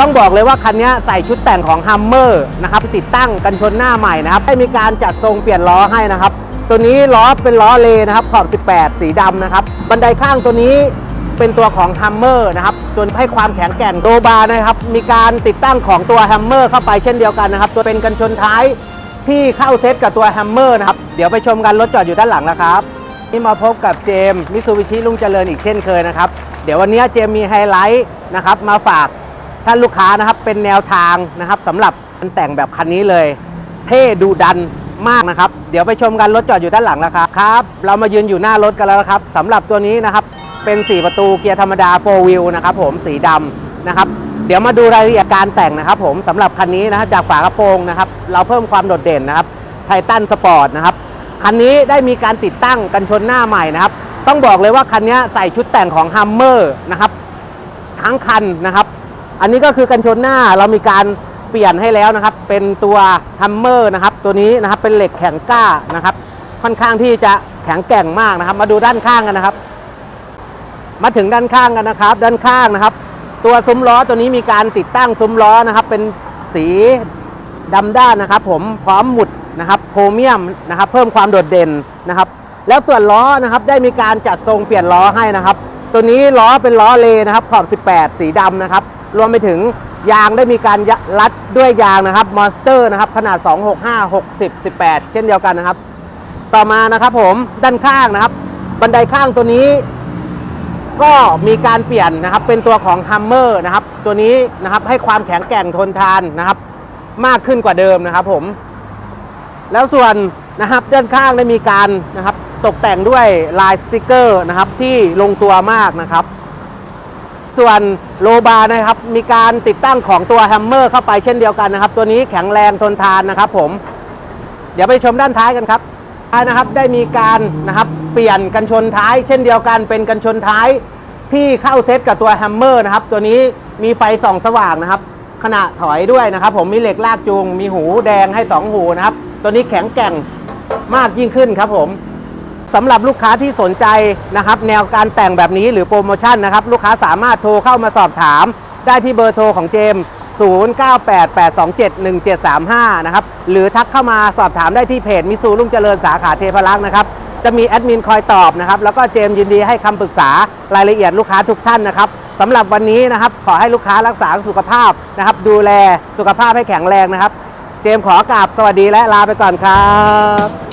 ต้องบอกเลยว่าคันนี้ใส่ชุดแต่งของ Hummer นะครับติดตั้งกันชนหน้าใหม่นะครับได้มีการจัดทรงเปลี่ยนล้อให้นะครับ ตัวนี้ล้อเป็นล้อเลนะครับขอบ 18 สีดำนะครับ บันไดข้างตัวนี้เป็นตัวของ Hummer นะครับตัวให้ความแข็งแกร่งโตบาร์นะครับ มีการติดตั้งของตัว Hummer เข้าไปเช่นเดียวกันนะครับ ตัวเป็นกันชนท้ายที่เข้าเซตกับตัว Hummer นะครับ เดี๋ยวไปชมกันรถจอดอยู่ด้านหลังนะครับนี่มาพบกับเจมมิซูบิชิลุงเจริญอีกเช่นเคยนะครับ เดี๋ยววันนี้เจมมีไฮไลท์นะครับมาฝาก ท่านลูกค้านะครับเป็นแนวทางนะครับสำหรับการแต่งแบบคันนี้เลย เท่ดูดันมากนะครับ เดี๋ยวไปชมกันรถจอดอยู่ด้านหลังนะครับครับ เรามายืนอยู่หน้ารถกันแล้วนะครับสำหรับตัวนี้นะครับเป็น 4 ประตูเกียร์ธรรมดา 4 wheel นะครับผมสีดำนะครับ เดี๋ยวมาดูรายละเอียดการแต่งนะครับ ผมสำหรับคันนี้นะจากฝากระโปรงนะครับ เราเพิ่มความโดดเด่นนะครับไททันสปอร์ตนะครับคันนี้ได้มีการติดตั้งกันชนหน้าใหม่นะครับ ต้องบอกเลยว่าคันนี้ใส่ชุดแต่งของ Hummer นะครับทั้งคันนะครับ อันนี้ก็คือกันชนหน้าเรามีการเปลี่ยนให้แล้วนะครับ เป็นตัว Hummer นะครับ ตัวนี้นะครับเป็นเหล็กแข็งกล้านะครับ ค่อนข้างที่จะแข็งแกร่งมากนะครับ มาดูด้านข้างกันนะครับ มาถึงด้านข้างกันนะครับ ด้านข้างนะครับ ตัวซุ้มล้อตัวนี้มีการติดตั้งซุ้มล้อนะครับ เป็นสีดำด้านนะครับ ผมพร้อมหมุดนะครับโครเมียมนะครับ เพิ่มความโดดเด่นนะครับ แล้วส่วนล้อนะครับได้มีการจัดทรงเปลี่ยนล้อให้นะครับ ตัวนี้ล้อเป็นล้อเลนะครับขอบ 18 สีดำนะครับ รวมไปถึงยางได้มีการรัดด้วยยางนะครับมอนสเตอร์นะครับขนาด 265 60 18 เช่นเดียวกันนะครับ ต่อมานะครับผมด้านข้างนะครับ บันไดข้างตัวนี้ ก็มีการเปลี่ยนนะครับ เป็นตัวของ Hummer นะครับ ตัวนี้นะครับให้ความแข็งแกร่งทนทานนะครับ มากขึ้นกว่าเดิมนะครับผม แล้วส่วนนะครับด้านข้างได้มีการนะครับ ตกแต่งด้วยลายสติกเกอร์นะครับที่ลงตัวมากนะครับ ส่วนโลบาร์นะครับมีการติดตั้งของตัวแฮมเมอร์เข้าไปเช่นเดียวกันนะครับ ตัวนี้แข็งแรงทนทานนะครับผม เดี๋ยวไปชมด้านท้ายกันครับท้ายนะครับได้มีการนะครับเปลี่ยนกันชนท้าย เช่นเดียวกันเป็นกันชนท้ายที่เข้าเซตกับตัวแฮมเมอร์นะครับ ตัวนี้มีไฟส่องสว่างนะครับ ขณะถอยด้วยนะครับ ผมมีเหล็กลากจูง มีหูแดงให้สองหูนะครับ ตัวนี้แข็งแกร่งมากยิ่งขึ้นครับผม สำหรับลูกค้าที่สนใจนะครับ แนวการแต่งแบบนี้หรือโปรโมชั่นนะครับ ลูกค้าสามารถโทรเข้ามาสอบถาม ได้ที่เบอร์โทรของเจมส์0988271735 นะครับ หรือทักเข้ามาสอบถามได้ที่เพจมิสูลุงเจริญสาขาเทพรักษ์นะครับ จะมีแอดมินคอยตอบนะครับ แล้วก็เจมยินดีให้คำปรึกษารายละเอียดลูกค้าทุกท่านนะครับสำหรับวันนี้นะครับขอให้ลูกค้ารักษาสุขภาพนะครับ ดูแลสุขภาพให้แข็งแรงนะครับ เจมขอกราบสวัสดีและลาไปก่อนครับ